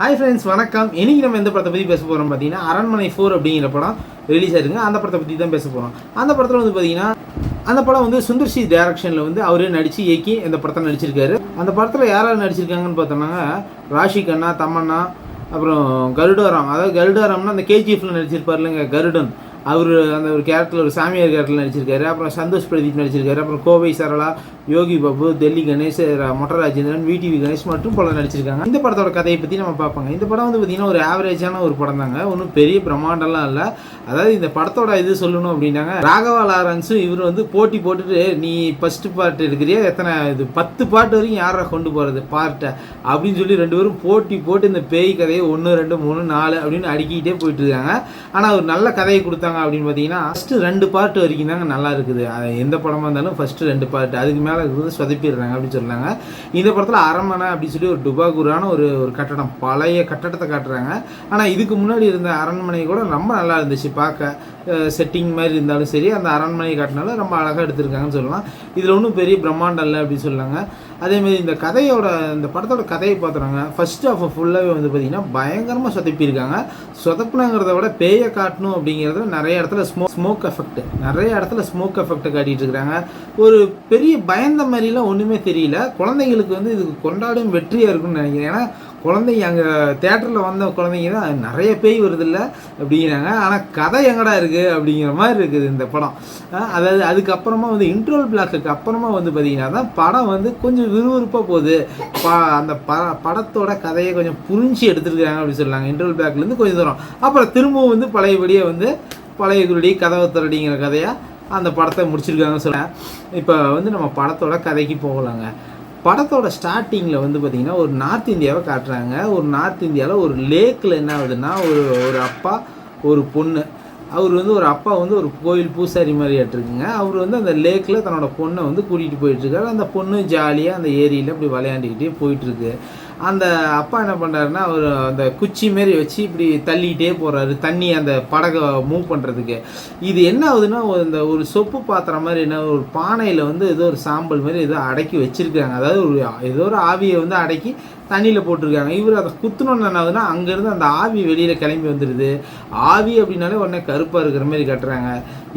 Hi friends வணக்கம். இன்றைக்கி நம்ம எந்த படத்தை பற்றி பேச போகிறோம் பார்த்தீங்கன்னா அரண்மனை ஃபோர் அப்படிங்கிற படம் ரிலீஸ் ஆயிருங்க அந்த படத்தை பற்றி தான் பேச போகிறோம் அந்த படத்தில் வந்து பார்த்தீங்கன்னா அந்த படம் வந்து சுந்தர் சி டைரக்ஷனில் வந்து அவரே நடித்து இயக்கி இந்த படத்தை நடிச்சிருக்காரு. அந்த படத்தில் யாராவது நடிச்சிருக்காங்கன்னு பார்த்தோம்னா ராஷி கண்ணா தமன்னா அப்புறம் கருடாராம். அதாவது கருடாராம்னா அந்த கேஜிஎஃப்ல நடிச்சிருப்பார் இல்லைங்க கருடன். அவர் அந்த ஒரு கேரக்டரில் ஒரு சாமியார் கேரக்டர் நடிச்சிருக்காரு. அப்புறம் சந்தோஷ் பிரதீப் நடிச்சிருக்காரு. அப்புறம் கோவை சரளா யோகி பாபு டெல்லி கணேஷ் மொட்டராஜேந்திரன் ராஜேந்திரன் விடிவி கணேஷ் மற்றும் பல நடிச்சிருக்காங்க. இந்த படத்தோட கதையை பற்றி நம்ம பார்ப்பாங்க. இந்த படம் வந்து பார்த்திங்கன்னா ஒரு ஆவரேஜான ஒரு படம் தாங்க. ஒன்றும் பெரிய பிரம்மாண்டம்லாம் இல்லை. அதாவது இந்த படத்தோட இது சொல்லணும் அப்படின்னாங்க. ராகவா லாரன்ஸும் இவர் வந்து போட்டி போட்டுட்டு நீ ஃபஸ்ட்டு பார்ட் எடுக்கிறியா? எத்தனை இது? பத்து பாட்டு வரைக்கும் யாரா கொண்டு போகிறது பார்ட்டை அப்படின்னு சொல்லி ரெண்டு பேரும் போட்டி போட்டு இந்த பேய் கதையை ஒன்று ரெண்டு மூணு நாலு அப்படின்னு அடுக்கிட்டே போயிட்டு இருக்காங்க. ஆனால் ஒரு நல்ல கதையை கொடுத்தாங்க. அப்படின்னு பார்த்தீங்கன்னா ஃபஸ்ட்டு ரெண்டு பார்ட் வரைக்கும் தாங்க நல்லா இருக்குது. அது எந்த படமாக இருந்தாலும் ஃபஸ்ட்டு ரெண்டு பார்ட் அதுக்கு மேலே இருக்கிறது சொதப்பிடுறாங்க அப்படின்னு சொல்கிறாங்க இந்த படத்தில் அரண்மனை அப்படின்னு சொல்லி ஒரு டுபாகூரான ஒரு ஒரு கட்டடம். பழைய கட்டடத்தை காட்டுறாங்க. ஆனால் இதுக்கு முன்னாடி இருந்த அரண்மனை கூட ரொம்ப நல்லா இருந்துச்சு பார்க்க. செட்டிங் மாதிரி இருந்தாலும் சரி அந்த அரண்மனை காட்டினாலும் ரொம்ப அழகாக எடுத்திருக்காங்கன்னு சொல்லலாம். இதில் ஒன்றும் பெரிய பிரம்மாண்டம் இல்லை அப்படின்னு சொல்லாங்க. அதேமாரி இந்த கதையோட இந்த படத்தோட கதையை பார்த்துறாங்க. ஃபர்ஸ்ட் ஆஃப் ஃபுல்லாகவே வந்து பார்த்திங்கன்னா பயங்கரமாக சொதப்பியிருக்காங்க. சொதப்புனங்கிறத விட பேயை காட்டணும் அப்படிங்கிறதுல நிறைய இடத்துல ஸ்மோக் ஸ்மோக் எஃபெக்ட் நிறைய இடத்துல ஸ்மோக் எஃபெக்ட் காட்டிகிட்டு இருக்கிறாங்க ஒரு பெரிய பயந்த மாதிரிலாம் ஒன்றுமே தெரியல. குழந்தைங்களுக்கு வந்து இதுக்கு கொண்டாடும் வெற்றியாக இருக்கும்னு நினைக்கிறேன். ஏன்னா குழந்தைங்க அங்கே தேட்டரில் வந்த குழந்தைங்க தான் நிறைய பேய் வருதில்ல அப்படிங்கிறாங்க. ஆனால் கதை எங்கடா இருக்குது அப்படிங்கிற மாதிரி இருக்குது இந்த படம். அதாவது அதுக்கப்புறமா வந்து இன்ட்ரோல் பிளாக்குக்கு அப்புறமா வந்து பார்த்தீங்கன்னா தான் படம் வந்து கொஞ்சம் விறுவிறுப்பாக போகுது. ப அந்த ப படத்தோட கதையை கொஞ்சம் புரிஞ்சு எடுத்துருக்குறாங்க அப்படின்னு சொல்லுவாங்க இன்ட்ரோல் பிளாக்லேருந்து கொஞ்சம் தூரம். அப்புறம் திரும்பவும் வந்து பழையபடியே வந்து பழைய குருடி கதவை திரடிங்கிற கதையாக அந்த படத்தை முடிச்சிருக்காங்கன்னு சொல்கிறேன் இப்போ வந்து நம்ம படத்தோட கதைக்கு போகலாங்க. படத்தோட ஸ்டார்டிங்கில் வந்து பார்த்திங்கன்னா ஒரு நார்த் இந்தியாவை காட்டுறாங்க. ஒரு நார்த் இந்தியாவில் ஒரு லேக்கில் என்ன ஆகுதுன்னா ஒரு ஒரு அப்பா ஒரு பொண்ணு. அவர் வந்து ஒரு அப்பா வந்து ஒரு கோயில் பூசாரி மாதிரி ஆட்டிருக்குங்க. அவர் வந்து அந்த லேக்கில் தன்னோட பொண்ணை வந்து கூட்டிகிட்டு போயிட்டுருக்காரு அந்த பொண்ணு ஜாலியாக அந்த ஏரியில் அப்படி விளையாண்டுக்கிட்டே போயிட்டுருக்கு அந்த அப்பா என்ன பண்ணுறாருன்னா அவர் அந்த குச்சி மாரி வச்சு இப்படி தள்ளிக்கிட்டே போகிறாரு தண்ணி அந்த படகை மூவ் பண்ணுறதுக்கு இது என்ன ஆகுதுன்னா ஒரு இந்த ஒரு சொப்பு பாத்திரம் மாதிரி என்ன ஒரு பானையில் வந்து ஏதோ ஒரு சாம்பல் மாதிரி ஏதோ அடக்கி வச்சுருக்காங்க அதாவது ஒரு ஏதோ ஒரு ஆவியை வந்து அடக்கி தண்ணியில் போட்டிருக்காங்க. இவர் அதை குத்துனோன்னு என்னாகுதுன்னா அங்கேருந்து அந்த ஆவி வெளியில் கிளம்பி வந்துடுது ஆவி அப்படின்னாலே உடனே கருப்பாக இருக்கிற மாதிரி கட்டுறாங்க.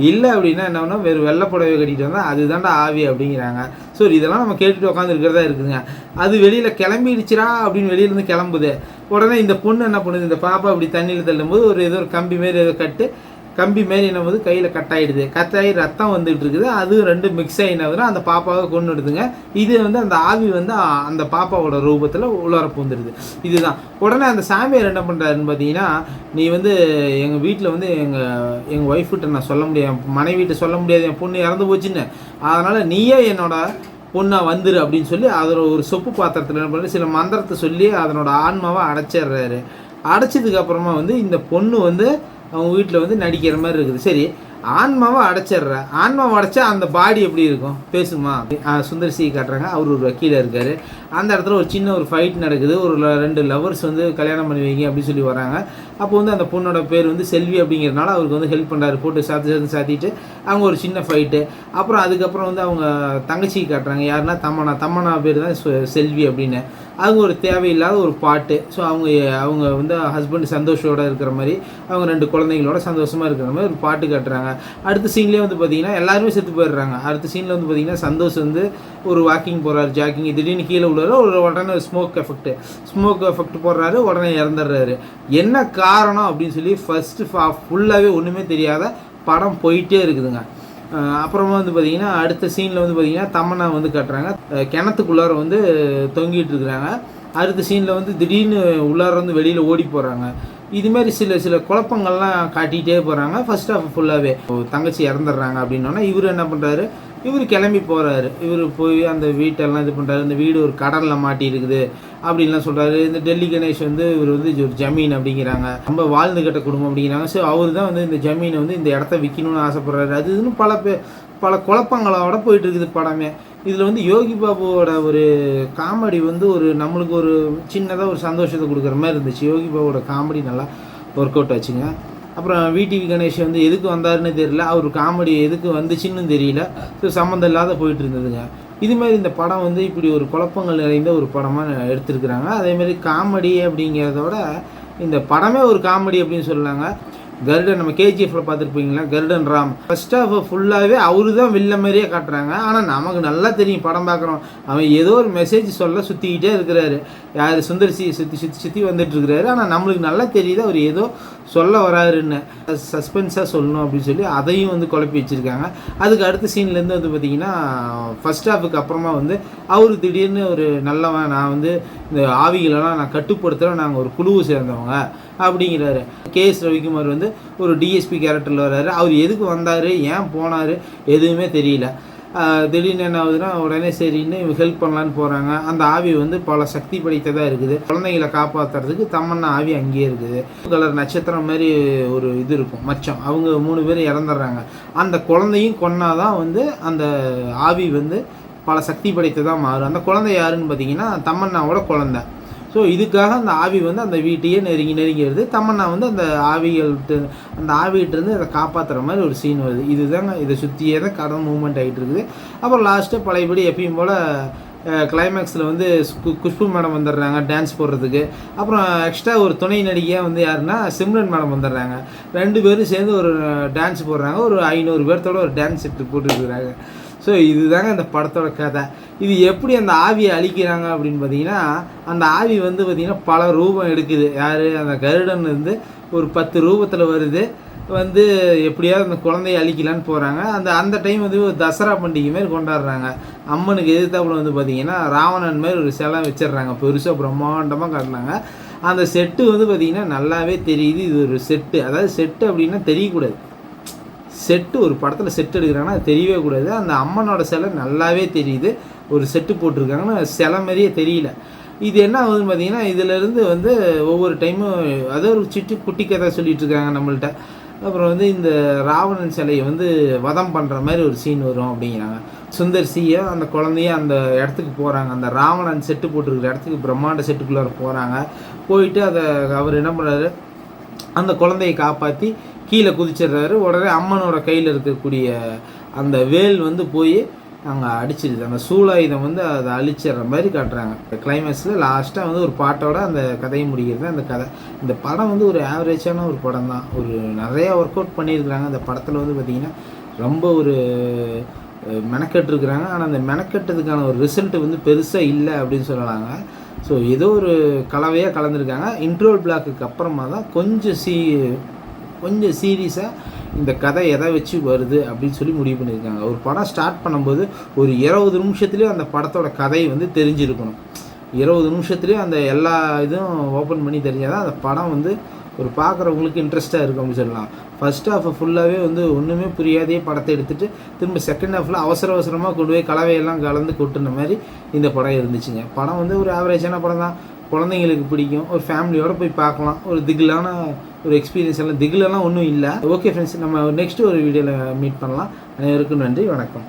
இல்லை அப்படின்னா என்ன பண்ணா வெறும் வெள்ளை புடவை கட்டிட்டு வந்தால் அதுதான்டா ஆவி அப்படிங்கிறாங்க. ஸோ இதெல்லாம் நம்ம கேட்டுட்டு உட்காந்துருக்கிறதா இருக்குதுங்க. அது வெளியில் கிளம்பிடுச்சிரா அப்படின்னு வெளியிலேருந்து கிளம்புது. உடனே இந்த பொண்ணு என்ன பண்ணுது? இந்த பாப்பா அப்படி தண்ணியில் தள்ளும்போது ஒரு ஏதோ ஒரு கம்பி மாரி ஏதோ கட்டு கம்பி மாரி என்ன போது கையில் கட்டாயிடுது கட்டாயி ரத்தம் வந்துட்டு இருக்குது. அது ரெண்டு மிக்ஸ் ஆகினதுனா அந்த பாப்பாவை கொண்டு விடுதுங்க. இது வந்து அந்த ஆவி வந்து அந்த பாப்பாவோட ரூபத்தில் உள்ளார பூந்துடுது இதுதான். உடனே அந்த சாமியார் என்ன பண்ணுறாருன்னு பார்த்தீங்கன்னா நீ வந்து எங்கள் வீட்டில் வந்து எங்கள் எங்கள் ஒய்ஃப்கிட்ட நான் சொல்ல முடியாது. மனைவிட்ட சொல்ல முடியாது. என் பொண்ணு இறந்து போச்சுன்னு. அதனால் நீயே என்னோட பொண்ணாக வந்துரு அப்படின்னு சொல்லி அதில் ஒரு சொப்பு பாத்திரத்தில் என்ன பண்ணி சில மந்திரத்தை சொல்லி அதனோட ஆன்மாவை அடைச்சிடுறாரு. அடைச்சதுக்கு அப்புறமா வந்து இந்த பொண்ணு வந்து அவங்க வீட்டில் வந்து நடிக்கிற மாதிரி இருக்குது. சரி ஆன்மாவை அடைச்சிடுற. ஆன்மாவை அடைச்சா அந்த பாடி எப்படி இருக்கும்? பேசுமா? சுந்தர் சி காட்டுறாங்க. அவர் ஒரு வக்கீலாக இருக்கார். அந்த இடத்துல ஒரு சின்ன ஒரு ஃபைட் நடக்குது. ஒரு ல- ரெண்டு லவர்ஸ் வந்து கல்யாணம் பண்ணி வைங்க அப்படின்னு சொல்லி வராங்க. அப்போ வந்து அந்த பொண்ணோட பேர் வந்து செல்வி அப்படிங்கிறனால அவருக்கு வந்து ஹெல்ப் பண்ணுறாரு போட்டு சாத்தி சாத்தி சாத்திட்டு அவங்க ஒரு சின்ன ஃபைட்டு அப்புறம் அதுக்கப்புறம் வந்து அவங்க தங்கச்சி காட்டுறாங்க. யாருன்னா தம்மனா தம்மனா பேர் தான் செல்வி அப்படின்னு. அவங்க ஒரு தேவையில்லாத ஒரு பாட்டு. ஸோ அவங்க அவங்க வந்து ஹஸ்பண்ட் சந்தோஷோட இருக்கிற மாதிரி அவங்க ரெண்டு குழந்தைங்களோட சந்தோஷமாக இருக்கிற மாதிரி ஒரு பாட்டு காட்டுறாங்க. அடுத்த சீன்லேயே வந்து பார்த்தீங்கன்னா எல்லாருமே செத்து போயிடுறாங்க. அடுத்த சீனில் வந்து பார்த்தீங்கன்னா சந்தோஷ் வந்து ஒரு வாக்கிங் போகிறாரு ஜாக்கிங் திடீர்னு கீழே விழுறாரு ஒரு உடனே ஸ்மோக் எஃபெக்ட் ஸ்மோக் எஃபெக்ட் போடுறாரு உடனே இறந்துடுறாரு. என்ன காரணம் அப்படின்னு சொல்லி ஃபஸ்ட்டு ஃபுல்லாகவே ஒன்றுமே தெரியாத படம் போயிட்டே இருக்குதுங்க. அப்புறமா வந்து பார்த்திங்கன்னா அடுத்த சீனில் வந்து பார்த்திங்கன்னா தமன்னா வந்து கட்டுறாங்க. கிணத்துக்குள்ளார வந்து தொங்கிட்டு இருக்கிறாங்க. அடுத்த சீனில் வந்து திடீர்னு உள்ளார வந்து வெளியில் ஓடி போகிறாங்க இது மாதிரி சில சில குழப்பங்கள்லாம் காட்டிகிட்டே போகிறாங்க ஃபர்ஸ்ட் ஆஃப் ஃபுல்லாகவே தங்கச்சி இறந்துடுறாங்க அப்படின்னோன்னா இவர் என்ன பண்ணுறாரு இவர் கிளம்பி போகிறாரு இவர் போய் அந்த வீட்டெல்லாம் இது பண்ணுறாரு இந்த வீடு ஒரு கடலில் மாட்டி இருக்குது அப்படின்லாம் சொல்கிறாரு இந்த டெல்லி கணேஷ் வந்து இவர் வந்து ஒரு ஜமீன் அப்படிங்கிறாங்க. ரொம்ப வாழ்ந்து கட்ட குடும்பம் அப்படிங்கிறாங்க. ஸோ அவர் தான் வந்து இந்த ஜமீனை வந்து இந்த இடத்த விற்கணும்னு ஆசைப்படுறாரு. அது இதுன்னு பல பே பல குழப்பங்களோட போயிட்டு இருக்குது படமே. இதில் வந்து யோகி பாபுவோட ஒரு காமெடி வந்து ஒரு நம்மளுக்கு ஒரு சின்னதாக ஒரு சந்தோஷத்தை கொடுக்குற மாதிரி இருந்துச்சு. யோகி பாபுவோட காமெடி நல்லா ஒர்க் அவுட் ஆச்சுங்க. அப்புறம் விடிவி கணேஷ் வந்து எதுக்கு வந்தாருன்னு தெரியல. அவர் காமெடி எதுக்கு வந்துச்சுன்னு தெரியல. ஸோ சம்மந்தம் இல்லாத போயிட்டு இருந்ததுங்க. இது மாதிரி இந்த படம் வந்து இப்படி ஒரு குழப்பங்கள் நிறைந்த ஒரு படமாக எடுத்திருக்கிறாங்க. அதேமாதிரி காமெடி காமெடி அப்படிங்கிறதோட இந்த படமே ஒரு காமெடி அப்படின்னு சொல்லலாங்க கருடன் நம்ம கேஜிஎஃப்ல பார்த்துருப்பீங்களா? கருடன் ராம். ஃபர்ஸ்ட் ஆஃப் ஃபுல்லாகவே அவரு தான் வில்ல மாதிரியே காட்டுறாங்க. ஆனால் நமக்கு நல்லா தெரியும் படம் பார்க்குறோம் அவன் ஏதோ ஒரு மெசேஜ் சொல்ல சுற்றிக்கிட்டே இருக்கிறாரு. யார் சுந்தரிசி சுற்றி சுற்றி சுற்றி வந்துட்டு இருக்கிறாரு. ஆனால் நம்மளுக்கு நல்லா தெரியுது அவர் ஏதோ சொல்ல வராருன்னு. சஸ்பென்ஸாக சொல்லணும் அப்படின்னு சொல்லி அதையும் வந்து குழப்பி வச்சுருக்காங்க. அதுக்கு அடுத்த சீன்லேருந்து வந்து பார்த்திங்கன்னா ஃபர்ஸ்ட் ஹாஃபுக்கு அப்புறமா வந்து அவர் திடீர்னு ஒரு நல்லவன் நான் வந்து இந்த ஆவிகளெல்லாம் நான் கட்டுப்படுத்துகிறேன் நாங்கள் ஒரு குழுவை சேர்ந்தவங்க அப்படிங்கிறாரு. கேஎஸ் ரவிக்குமார் வந்து ஒரு டிஎஸ்பி கேரக்டரில் வர்றாரு அவர் எதுக்கு வந்தார்? ஏன் போனார்? எதுவுமே தெரியல. திடீர்னு என்ன ஆகுதுன்னா உடனே சரின்னு இவங்க ஹெல்ப் பண்ணலான்னு போகிறாங்க அந்த ஆவி வந்து பல சக்தி படைத்ததாக இருக்குது. குழந்தைகளை காப்பாற்றுறதுக்கு தம்மன்னா ஆவி அங்கேயே இருக்குது. கலர் நட்சத்திரம் மாதிரி ஒரு இது இருக்கும் மச்சம். அவங்க மூணு பேரும் இறந்துடுறாங்க. அந்த குழந்தையும் கொன்னாதான் வந்து அந்த ஆவி வந்து பல சக்தி படைத்ததாக மாறும். அந்த குழந்தை யாருன்னு பார்த்தீங்கன்னா தம்மண்ணாவோட குழந்தை. ஸோ இதுக்காக அந்த ஆவி வந்து அந்த வீட்டையே நெருங்கி நெருங்கி வருது தமன்னா வந்து அந்த ஆவிகள்கிட்ட அந்த ஆவிகிட்டேருந்து அதை காப்பாற்றுற மாதிரி ஒரு சீன் வருது. இதுதாங்க இதை சுற்றியே தான் கடன் மூவ்மெண்ட் ஆகிட்டு இருக்குது அப்புறம் லாஸ்ட்டு பழையபடி எப்பயும் போல் கிளைமேக்ஸில் வந்து கு- குஷ்பு மேடம் வந்துடுறாங்க டான்ஸ் போடுறதுக்கு. அப்புறம் எக்ஸ்ட்ரா ஒரு துணை நடிகையாக வந்து யாருன்னா சிம்ரன் மேடம் வந்துடுறாங்க. ரெண்டு பேரும் சேர்ந்து ஒரு டான்ஸ் போடுறாங்க. ஒரு ஐநூறு பேர்த்தோட ஒரு டான்ஸ் செட்டு போட்டுருக்குறாங்க ஸோ இதுதாங்க இந்த படத்தோட கதை. இது எப்படி அந்த ஆவியை அழிக்கிறாங்க அப்படின்னு பார்த்தீங்கன்னா அந்த ஆவி வந்து பார்த்திங்கன்னா பல ரூபம் எடுக்குது. யார்? அந்த கருடன் வந்து ஒரு பத்து ரூபத்தில் வருது. வந்து எப்படியாவது அந்த குழந்தைய அழிக்கலான்னு போகிறாங்க அந்த அந்த டைம் வந்து ஒரு தசரா பண்டிகை மாதிரி கொண்டாடுறாங்க. அம்மனுக்கு எதிர்த்தாப்புல வந்து பார்த்திங்கன்னா ராவணன் மாதிரி ஒரு சிலை வச்சிடுறாங்க. பெருசாக பிரம்மாண்டமாக காட்டினாங்க. அந்த செட்டு வந்து பார்த்திங்கன்னா நல்லாவே தெரியுது. இது ஒரு செட்டு. அதாவது செட்டு அப்படின்னா தெரியக்கூடாது. செட்டு ஒரு படத்தில் செட் எடுக்கிறாங்கன்னா அது தெரியவே கூடாது. அந்த அம்மனோட சிலை நல்லாவே தெரியுது. ஒரு செட்டு போட்டிருக்காங்கன்னு சிலை மாதிரியே தெரியல. இது என்ன ஆகுதுன்னு பார்த்தீங்கன்னா இதிலேருந்து வந்து ஒவ்வொரு டைமும் அதோ ஒரு சிட்டு குட்டி கதை சொல்லிட்டு இருக்காங்க நம்மள்ட்ட. அப்புறம் வந்து இந்த ராவணன் சிலையை வந்து வதம் பண்ணுற மாதிரி ஒரு சீன் வரும் அப்படிங்கிறாங்க. சுந்தர் சியும் அந்த குழந்தைய அந்த இடத்துக்கு போகிறாங்க அந்த ராவணன் செட்டு போட்டிருக்கிற இடத்துக்கு பிரம்மாண்ட செட்டுக்குள்ளார போகிறாங்க போயிட்டு அதை அவர் என்ன பண்ணுறாரு அந்த குழந்தையை காப்பாற்றி கீழே குதிச்சிடுறாரு. உடனே அம்மனோட கையில் இருக்கக்கூடிய அந்த வேல் வந்து போய் அங்கே அடிச்சிடுது அந்த சூலாயுதம் வந்து அதை அழிச்சிடுற மாதிரி காட்டுறாங்க. கிளைமேக்ஸில் லாஸ்ட்டாக வந்து ஒரு பாட்டோட அந்த கதையை முடிக்கிறது. அந்த கதை இந்த படம் வந்து ஒரு ஆவரேஜான ஒரு படம் தான். ஒரு நிறையா ஒர்க் அவுட் பண்ணியிருக்கிறாங்க. அந்த படத்தில் வந்து பார்த்திங்கன்னா ரொம்ப ஒரு மெனக்கெட்டுருக்குறாங்க. ஆனால் அந்த மெனக்கெட்டதுக்கான ஒரு ரிசல்ட்டு வந்து பெருசாக இல்லை அப்படின்னு சொல்லலாங்க. ஸோ ஏதோ ஒரு கலவையாக கலந்துருக்காங்க. இன்ட்ரோல் பிளாக்குக்கு அப்புறமா தான் கொஞ்சம் சீ கொஞ்சம் சீரியஸாக இந்த கதை எதை வச்சு வருது அப்படின்னு சொல்லி முடிவு பண்ணியிருக்காங்க. ஒரு படம் ஸ்டார்ட் பண்ணும்போது ஒரு இருபது நிமிஷத்துலேயே அந்த படத்தோட கதை வந்து தெரிஞ்சிருக்கணும். இருபது நிமிஷத்துலேயே அந்த எல்லா இதுவும் ஓப்பன் பண்ணி தெரிஞ்சால் தான் அந்த படம் வந்து ஒரு பார்க்குறவங்களுக்கு இன்ட்ரெஸ்ட்டாக இருக்கும் அப்படின்னு சொல்லலாம். ஃபர்ஸ்ட் ஹாஃப் ஃபுல்லாகவே வந்து ஒன்றுமே புரியாதே படத்தை எடுத்துகிட்டு திரும்ப செகண்ட் ஹாஃபில் அவசர அவசரமாக கொண்டு போய் கலவையெல்லாம் கலந்து கொட்டுன மாதிரி இந்த படம் இருந்துச்சுங்க. படம் வந்து ஒரு ஆவரேஜான படம் தான் குழந்தைங்களுக்கு பிடிக்கும். ஒரு ஃபேமிலியோட போய் பார்க்கலாம். ஒரு திகிலான ஒரு எக்ஸ்பீரியன்ஸ் எல்லாம் திகிலெல்லாம் ஒன்றும் இல்லை. ஓகே ஃப்ரெண்ட்ஸ் நம்ம நெக்ஸ்ட் ஒரு வீடியோவில் மீட் பண்ணலாம். அனைவருக்கும் நன்றி வணக்கம்.